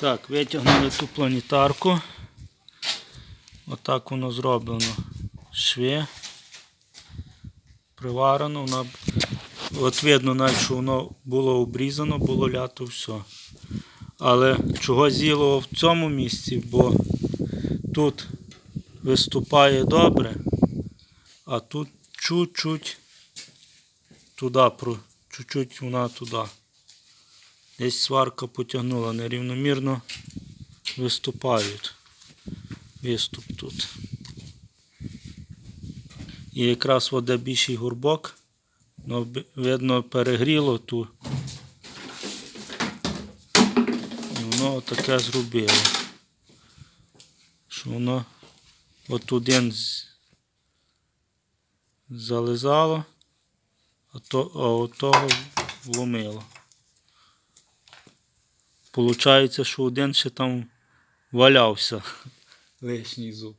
Так, витягнули ту планетарку. Отак воно зроблено. Шви. Приварено, вона. От видно навіть, що воно було обрізано, було лято все. Але чого з'їло в цьому місці, бо тут виступає добре, а тут чуть-чуть туди, чуть-чуть вона туди. Десь сварка потягнула, нерівномірно виступають. Виступ тут. І якраз вода більший горбок, ну, видно, перегріло ту. І воно таке зробило. Що воно от один зализало, а, то, а от того вломило. Получається, що один ще там валявся. Лишній зуб.